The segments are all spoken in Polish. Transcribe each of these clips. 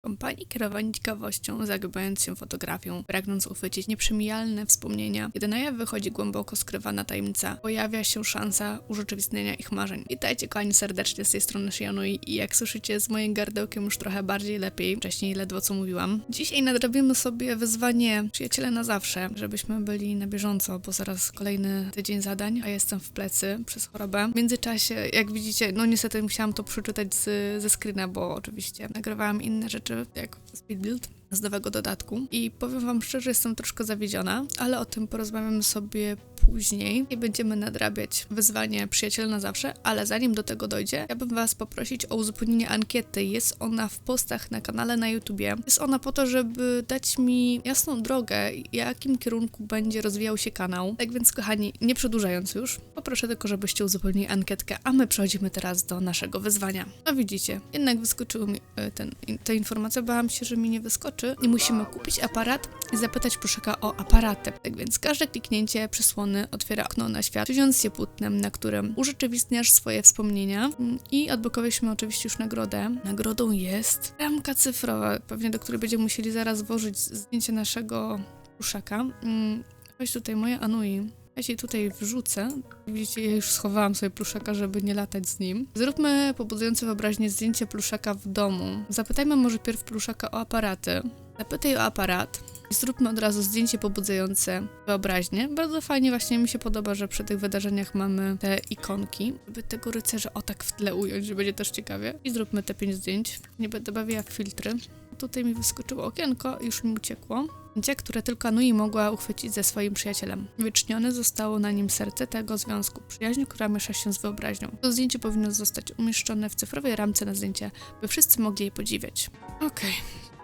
Kompanii kierowani ciekawością, zagłębiając się fotografią, pragnąc uchwycić nieprzemijalne wspomnienia, kiedy na jaw wychodzi głęboko skrywana tajemnica, pojawia się szansa urzeczywistnienia ich marzeń. Witajcie kochani serdecznie z tej strony Shianui i jak słyszycie z moim gardełkiem już trochę bardziej lepiej, wcześniej ledwo co mówiłam. Dzisiaj nadrobimy sobie wyzwanie Przyjaciele na zawsze, żebyśmy byli na bieżąco, bo zaraz kolejny tydzień zadań, a jestem w plecy przez chorobę. W międzyczasie, jak widzicie, no niestety musiałam to przeczytać z, ze screena, bo oczywiście nagrywałam inne rzeczy, jak speed build z nowego dodatku. I powiem wam szczerze, jestem troszkę zawiedziona, ale o tym porozmawiamy sobie później i będziemy nadrabiać wyzwanie Przyjaciel na zawsze, ale zanim do tego dojdzie, chciałbym was poprosić o uzupełnienie ankiety. Jest ona w postach na kanale na YouTubie. Jest ona po to, żeby dać mi jasną drogę, jakim kierunku będzie rozwijał się kanał. Tak więc kochani, nie przedłużając już, poproszę tylko, żebyście uzupełnili ankietkę, a my przechodzimy teraz do naszego wyzwania. No widzicie, jednak wyskoczyły mi e, ten, ta informacja, bałam się, że mi nie wyskoczy i musimy kupić aparat i zapytać proszeka o aparaty. Tak więc każde kliknięcie przysłony otwiera okno na świat, czując się płótnem, na którym urzeczywistniasz swoje wspomnienia i odblokowaliśmy oczywiście już nagrodę. Nagrodą jest ramka cyfrowa, pewnie do której będziemy musieli zaraz włożyć zdjęcie naszego pluszaka. Mm, Weź tutaj moje Anui. Ja się tutaj wrzucę. Widzicie, ja już schowałam sobie pluszaka, żeby nie latać z nim. Zróbmy pobudzające wyobraźnię zdjęcie pluszaka w domu. Zapytajmy może pierw pluszaka o aparaty. Zapytaj o aparat. I zróbmy od razu zdjęcie pobudzające wyobraźnię. Bardzo fajnie właśnie mi się podoba, że przy tych wydarzeniach mamy te ikonki, żeby tego rycerza o tak w tle ująć, że będzie też ciekawie. I zróbmy te pięć zdjęć. Nie będę bawiła filtry. Tutaj mi wyskoczyło okienko i już mi uciekło. Zdjęcie, które tylko Nui mogła uchwycić ze swoim przyjacielem. Wycznione zostało na nim serce tego związku, przyjaźń, która miesza się z wyobraźnią. To zdjęcie powinno zostać umieszczone w cyfrowej ramce na zdjęcie, by wszyscy mogli je podziwiać. Okej,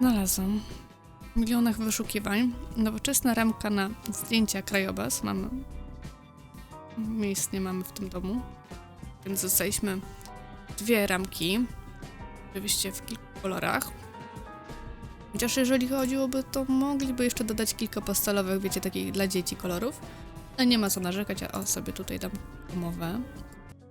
znalazłam. Milionach wyszukiwań. Nowoczesna ramka na zdjęcia krajobraz. Mamy. Miejsc nie mamy w tym domu. Więc dostaliśmy dwie ramki. Oczywiście w kilku kolorach. Chociaż jeżeli chodziłoby, to mogliby jeszcze dodać kilka pastelowych, wiecie, takich dla dzieci kolorów. Ale nie ma co narzekać, a o, sobie tutaj dam umowę.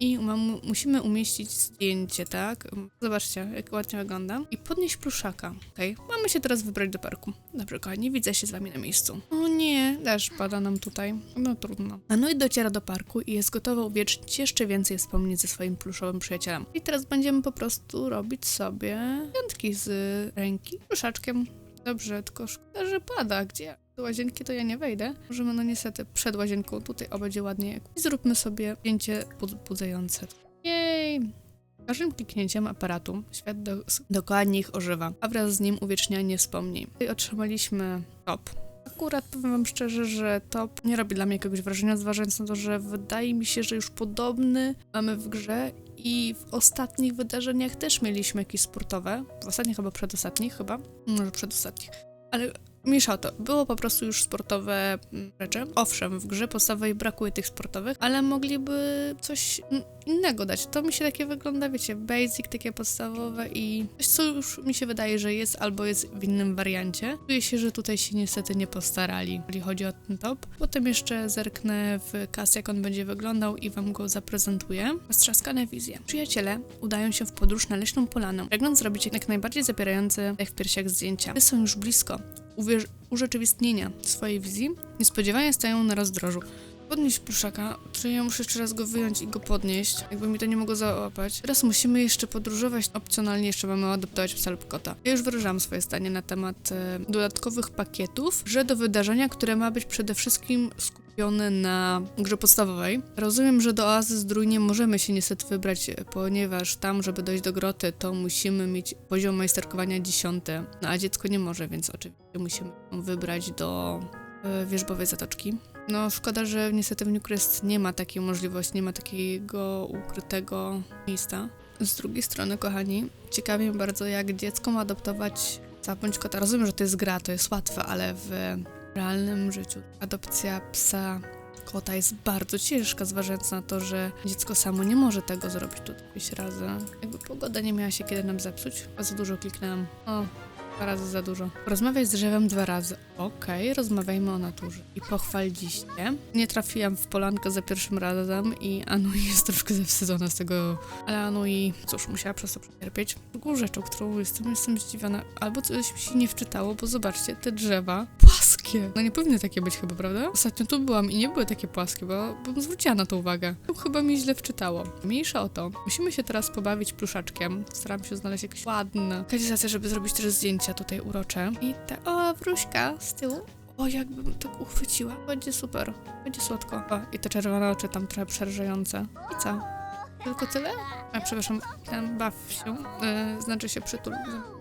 I mam, musimy umieścić zdjęcie, tak? Zobaczcie, jak ładnie wygląda. I podnieść pluszaka. Okej, mamy się teraz wybrać do parku. Dobrze, kochani, widzę się z wami na miejscu. O nie, deszcz pada nam tutaj. No trudno. Anui dociera do parku i jest gotowa uwiecznić jeszcze więcej wspomnień ze swoim pluszowym przyjacielem. I teraz będziemy po prostu robić sobie piątki z ręki pluszaczkiem. Dobrze, tylko szkoda, że pada. Gdzie? Do łazienki to ja nie wejdę. Możemy, no niestety, przed łazienką tutaj o ładnie. I zróbmy sobie zdjęcie budzające. Jej! Każdym kliknięciem aparatu świat do, dookoła nich ożywa, a wraz z nim uwiecznianie wspomnień. Tutaj otrzymaliśmy top. Akurat powiem wam szczerze, że top nie robi dla mnie jakiegoś wrażenia, zważając na to, że wydaje mi się, że już podobny mamy w grze i w ostatnich wydarzeniach też mieliśmy jakieś sportowe. W ostatnich albo przedostatnich chyba. Może przedostatnich. Ale mniejsza o to. Było po prostu już sportowe mm, rzeczy. Owszem, w grze podstawowej brakuje tych sportowych, ale mogliby coś innego dać. To mi się takie wygląda, wiecie, basic, takie podstawowe i coś, co już mi się wydaje, że jest albo jest w innym wariancie. Czuję się, że tutaj się niestety nie postarali, jeżeli chodzi o ten top. Potem jeszcze zerknę w kas, jak on będzie wyglądał i wam go zaprezentuję. Strzaskane wizje. Przyjaciele udają się w podróż na leśną polanę, pragnąc zrobić jak najbardziej zapierające jak w piersiach zdjęcia. Ty są już blisko urzeczywistnienia swojej wizji, niespodziewanie stają na rozdrożu. Podnieść pluszaka, czy ja muszę jeszcze raz go wyjąć i go podnieść, jakby mi to nie mogło załapać. Teraz musimy jeszcze podróżować, opcjonalnie jeszcze mamy adoptować psa lub kota. Ja już wyrażałam swoje zdanie na temat e, dodatkowych pakietów, że do wydarzenia, które ma być przede wszystkim skupione na grze podstawowej. Rozumiem, że do oazy zdrój nie możemy się niestety wybrać, ponieważ tam, żeby dojść do groty, to musimy mieć poziom majsterkowania 10, no a dziecko nie może, więc oczywiście musimy wybrać do e, wierzbowej zatoczki. No, szkoda, że niestety w Newcrest nie ma takiej możliwości, nie ma takiego ukrytego miejsca. Z drugiej strony, kochani, ciekawi mnie bardzo, jak dziecko ma adoptować psa bądź kota. Rozumiem, że to jest gra, to jest łatwe, ale w realnym życiu adopcja psa, kota jest bardzo ciężka, zważając na to, że dziecko samo nie może tego zrobić tutaj razy. Jakby pogoda nie miała się kiedy nam zepsuć. Bardzo dużo kliknęłam. O, Dwa razy za dużo. Rozmawiaj z drzewem dwa razy. Okej, rozmawiajmy o naturze. I pochwal dziście. Nie trafiłam w polankę za pierwszym razem i Anui jest troszkę zawstydzona z tego. Ale Anui, cóż, musiała przez to przecierpieć. Drugą rzeczą, którą jestem, jestem zdziwiona, albo coś mi się nie wczytało, bo zobaczcie, te drzewa płaskie. No nie powinny takie być chyba, prawda? Ostatnio tu byłam i nie były takie płaskie, bo bym zwróciła na to uwagę. Chyba mi źle wczytało. Mniejsza o to. Musimy się teraz pobawić pluszaczkiem. Staram się znaleźć jakieś ładne kandydaty, żeby zrobić też zdjęcia tutaj urocze. I te, o, wróżka z tyłu. O, jakbym tak uchwyciła. Będzie super. Będzie słodko. O, i te czerwone oczy tam trochę przerażające. I co? Tylko tyle? A przepraszam, ten baw się, yy, znaczy się przytul,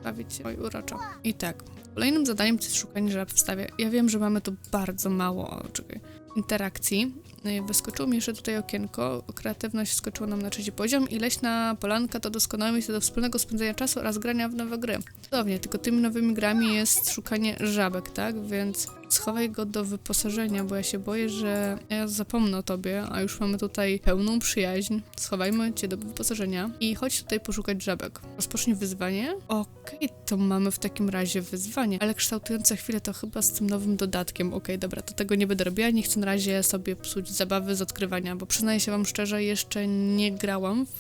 bawić się, oj uroczo. I tak, kolejnym zadaniem jest szukanie żab w stawie. Ja wiem, że mamy tu bardzo mało, czekaj, interakcji. Yy, Wyskoczyło mi jeszcze tutaj okienko, kreatywność skoczyła nam na trzeci poziom i leśna polanka to doskonałe miejsce do wspólnego spędzenia czasu oraz grania w nowe gry. Cudownie, tylko tymi nowymi grami jest szukanie żabek, tak? Więc schowaj go do wyposażenia, bo ja się boję, że ja zapomnę o tobie, a już mamy tutaj pełną przyjaźń. Schowajmy cię do wyposażenia i chodź tutaj poszukać żabek. Rozpocznij wyzwanie? Okej, to mamy w takim razie wyzwanie, ale kształtujące chwilę to chyba z tym nowym dodatkiem. Okej, dobra, to tego nie będę robiła, nie chcę na razie sobie psuć zabawy z odkrywania, bo przyznaję się wam szczerze, jeszcze nie grałam w,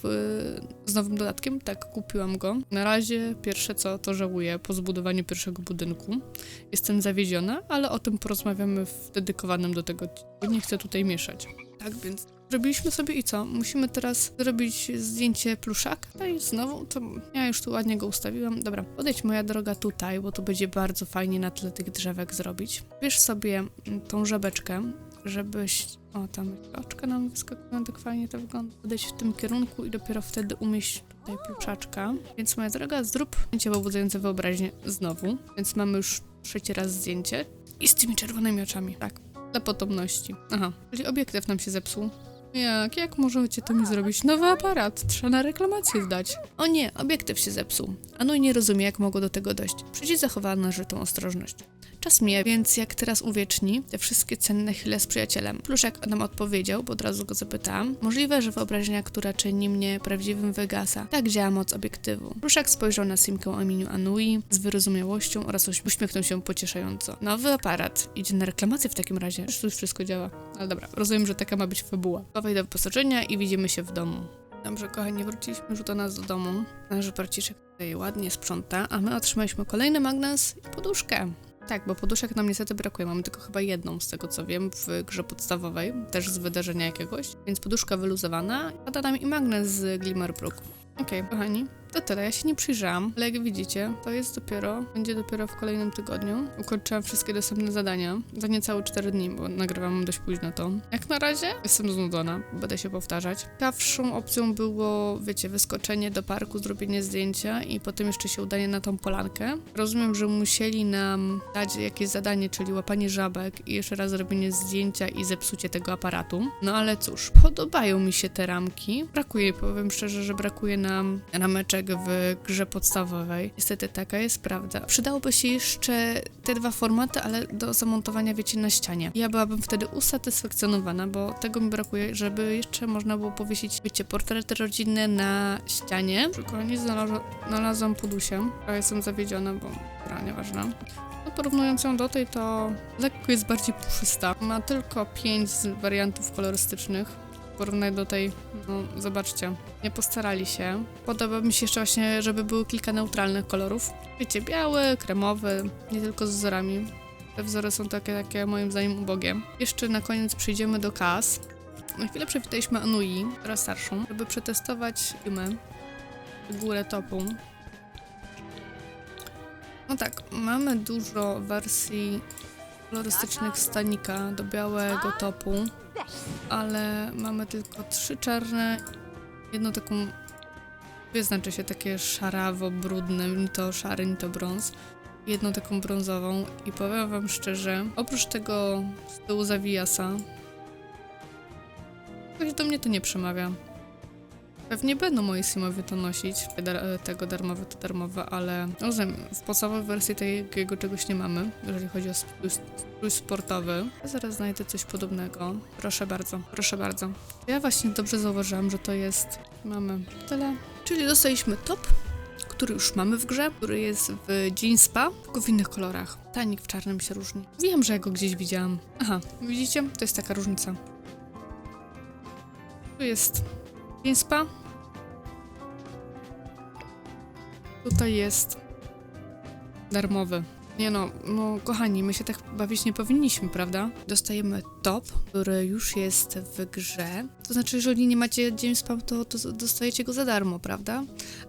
z nowym dodatkiem, tak kupiłam go. Na razie pierwsze co, to żałuję po zbudowaniu pierwszego budynku. Jestem zawiedziona, ale o tym porozmawiamy w dedykowanym do tego. Nie chcę tutaj mieszać. Tak więc zrobiliśmy sobie i co? Musimy teraz zrobić zdjęcie pluszaka. No i znowu, to ja już tu ładnie go ustawiłam. Dobra, podejdź moja droga tutaj, bo to będzie bardzo fajnie na tle tych drzewek zrobić. Bierz sobie mm, tą żabeczkę, żebyś... O, tam oczka nam wyskakują, tak fajnie to wygląda. Podejdź w tym kierunku i dopiero wtedy umieść tutaj pluczaczka. Więc moja droga, zrób zdjęcie pobudzające wyobraźnię znowu. Więc mamy już trzeci raz zdjęcie. I z tymi czerwonymi oczami. Tak, dla potomności. Aha, czyli obiektyw nam się zepsuł. Jak? Jak możecie to mi zrobić? Nowy aparat, trzeba na reklamację zdać. O nie, obiektyw się zepsuł. Anuj nie rozumie, jak mogło do tego dojść. Przycisk zachowała należytą ostrożność. Czas mija, więc jak teraz uwieczni te wszystkie cenne chwile z przyjacielem? Pluszek nam odpowiedział, bo od razu go zapytałam. Możliwe, że wyobraźnia, która czyni mnie prawdziwym wygasa. Tak działa moc obiektywu. Pluszek spojrzał na simkę o imieniu Anui z wyrozumiałością oraz uśmiechnął się pocieszająco. Nowy aparat. Idzie na reklamację w takim razie. Już tu wszystko działa. Ale dobra, rozumiem, że taka ma być fabuła. Chowaj do wyposażenia i widzimy się w domu. Dobrze, kochani, wróciliśmy już do nas do domu. Nasz braciszek tutaj ładnie sprząta, a my otrzymaliśmy kolejny magnes i poduszkę. Tak, bo poduszek nam niestety brakuje. Mamy tylko chyba jedną z tego co wiem w grze podstawowej, też z wydarzenia jakiegoś. Więc poduszka wyluzowana, a da nam i magnes z Glimmerbrook. Okej, kochani, to tyle. Ja się nie przyjrzałam, ale jak widzicie, to jest dopiero, będzie dopiero w kolejnym tygodniu. Ukończyłam wszystkie dostępne zadania za niecałe 4 dni, bo nagrywam dość późno to. Jak na razie jestem znudzona, będę się powtarzać. Ciekawszą opcją było, wiecie, wyskoczenie do parku, zrobienie zdjęcia i potem jeszcze się udanie na tą polankę. Rozumiem, że musieli nam dać jakieś zadanie, czyli łapanie żabek i jeszcze raz zrobienie zdjęcia i zepsucie tego aparatu. No ale cóż, podobają mi się te ramki. Brakuje, powiem szczerze, że brakuje nam rameczek w grze podstawowej. Niestety taka jest prawda. Przydałoby się jeszcze te dwa formaty, ale do zamontowania, wiecie, na ścianie. Ja byłabym wtedy usatysfakcjonowana, bo tego mi brakuje, żeby jeszcze można było powiesić, wiecie, portrety rodzinne na ścianie. Przykładnie znalazłam, znalazłam podusię, a jestem zawiedziona, bo dobra, nieważne. No, porównując ją do tej, to lekko jest bardziej puszysta. Ma tylko pięć z wariantów kolorystycznych. Porównaj do tej, no zobaczcie, nie postarali się. Podoba mi się jeszcze właśnie, żeby były kilka neutralnych kolorów. Wiecie, biały, kremowy, nie tylko z wzorami. Te wzory są takie, takie moim zdaniem ubogie. Jeszcze na koniec przejdziemy do kas. Na chwilę przywitaliśmy Anui, teraz starszą, żeby przetestować filmy górę topu. No tak, mamy dużo wersji kolorystycznych stanika do białego topu, ale mamy tylko trzy czarne, jedną taką, dwie znaczy się takie szarawo-brudne, ni to szary, ni to brąz, jedną taką brązową i powiem wam szczerze, oprócz tego z tyłu zawijasa, jakoś do mnie to nie przemawia. Pewnie będą moi simowie to nosić, dar- tego darmowe to darmowe, ale rozumiem, w podstawowej wersji takiego czegoś nie mamy, jeżeli chodzi o strój, sportowy. Ja zaraz znajdę coś podobnego. Proszę bardzo, proszę bardzo. Ja właśnie dobrze zauważyłam, że to jest, mamy tyle. Czyli dostaliśmy top, który już mamy w grze, który jest w Dzień Spa, tylko w innych kolorach. Tanik w czarnym się różni. Wiem, że ja go gdzieś widziałam. Aha, widzicie? To jest taka różnica. Tu jest Dzień Spa. Tutaj jest darmowy. Nie no, no kochani, my się tak bawić nie powinniśmy, prawda? Dostajemy top, który już jest w grze. To znaczy, jeżeli nie macie Dzień Spa, to, to dostajecie go za darmo, prawda?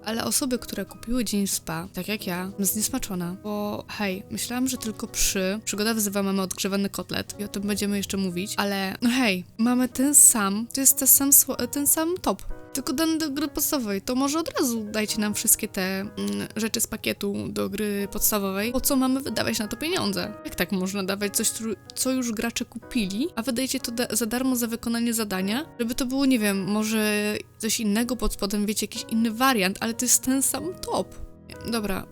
Ale osoby, które kupiły Dzień Spa, tak jak ja, zniesmaczona, bo hej, myślałam, że tylko przy Przygoda wzywa mamy odgrzewany kotlet i o tym będziemy jeszcze mówić, ale no hej, mamy ten sam, to jest ten sam, ten sam top, tylko dany do gry podstawowej, to może od razu dajcie nam wszystkie te mm, rzeczy z pakietu do gry podstawowej. Po co mamy wydawać na to pieniądze? Jak tak można dawać coś, co już gracze kupili, a wydajecie to da- za darmo za wykonanie zadania? Żeby to było, nie wiem, może coś innego pod spodem, wiecie, jakiś inny wariant, ale to jest ten sam top. Dobra,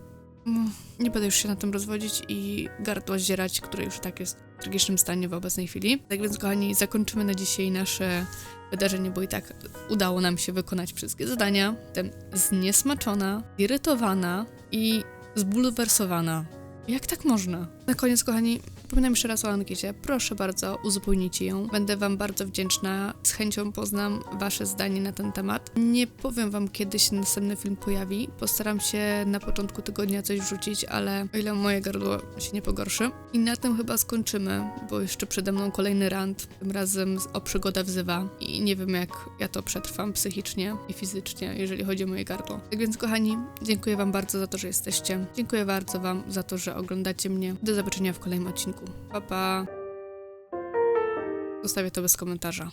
mm, nie będę już się na tym rozwodzić i gardło zdzierać, które już tak jest tragicznym stanie w obecnej chwili. Tak więc, kochani, zakończymy na dzisiaj nasze wydarzenie, bo i tak udało nam się wykonać wszystkie zadania. Jestem zniesmaczona, irytowana i zbulwersowana. Jak tak można? Na koniec, kochani, Przypominam jeszcze raz o ankiecie. Proszę bardzo, uzupełnijcie ją. Będę Wam bardzo wdzięczna. Z chęcią poznam Wasze zdanie na ten temat. Nie powiem Wam, kiedy się następny film pojawi. Postaram się na początku tygodnia coś wrzucić, ale o ile moje gardło się nie pogorszy. I na tym chyba skończymy, bo jeszcze przede mną kolejny rant. Tym razem o przygoda wzywa. I nie wiem, jak ja to przetrwam psychicznie i fizycznie, jeżeli chodzi o moje gardło. Tak więc, kochani, dziękuję Wam bardzo za to, że jesteście. Dziękuję bardzo Wam za to, że oglądacie mnie. Do zobaczenia w kolejnym odcinku. Pa, pa. Zostawię to bez komentarza.